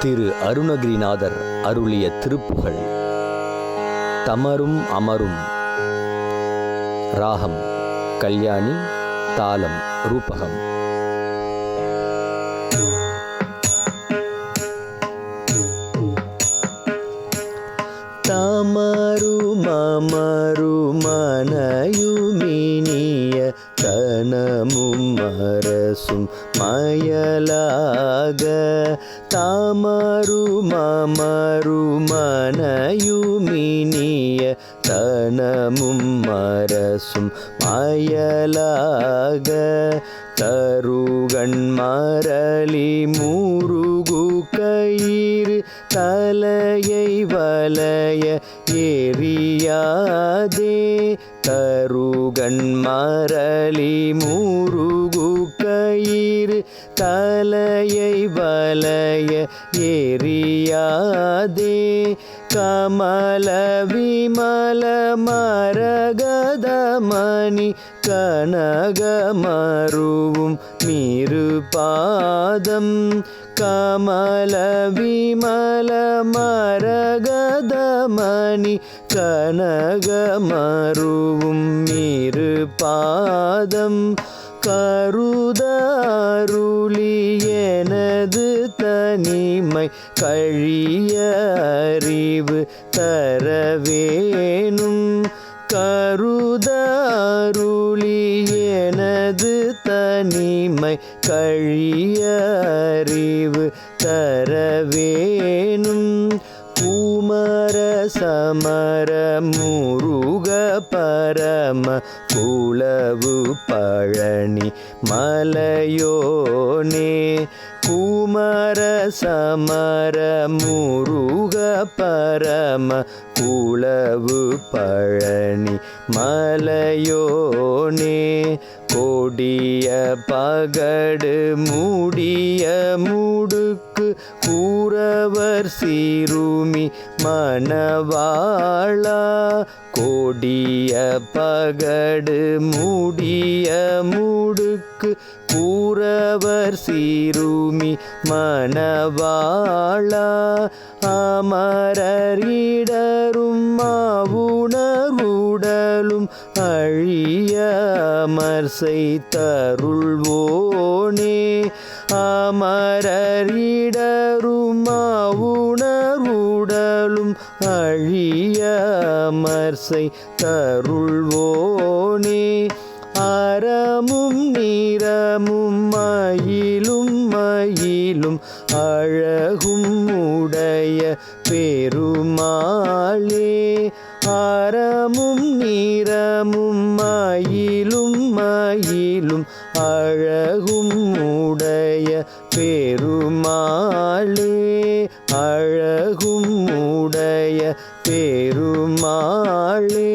திரு அருணகிரிநாதர் அருளிய திருப்புகழ். தமரும் அமரும். ராகம். கல்யாணி. தாளம். ரூபகம். தமருமருமனயுமினிய தனமும் அரசும் மயலாக தமருமருமனயுமினிய தனமும் மரசும் மாயலாக தருகண் மரளி மூருகு கயிறு தலையை வலைய ஏறியாதே தருகண் மரளி முருகு தலையை வலைய எரியாதே. கமல விமல மரகதமணி கனகமருவும் மீறு பாதம். கமல விமல மரகதமணி கனகமருவும் மீறு பாதம். கருதாருளி எனது தனிமை கழிய அறிவு தரவேனும். கருதாருளி எனது தனிமை கழிய அறிவு தரவேனும். சமர முருக பரம குளவு பழனி மலையோனே குமர சமர முருக பரம குளவு பழனி மலையோனே கொடிய பகடு மூடிய முடுக்கு கூறவர் சீருமி மணவாளா கோடிய பகடு மூடிய மூடுக்கு கூறவர் சீருமி மணவாளா அமரரிடரும் மாவுணர்வுடலும் அழியமர் செய்தருள்வோனே தருள்வோனே அமரரிடரும் மாவுணர்வுடலும் தருள்வோனே அறமும் நிறமும் மயிலும் அழகிலும் அழகும் உடைய பெருமாளே அறமும் நீரமும் மயிலும் மயிலும் அழகும் உடைய பெருமாளே அழகும் உடைய பெருமாளே.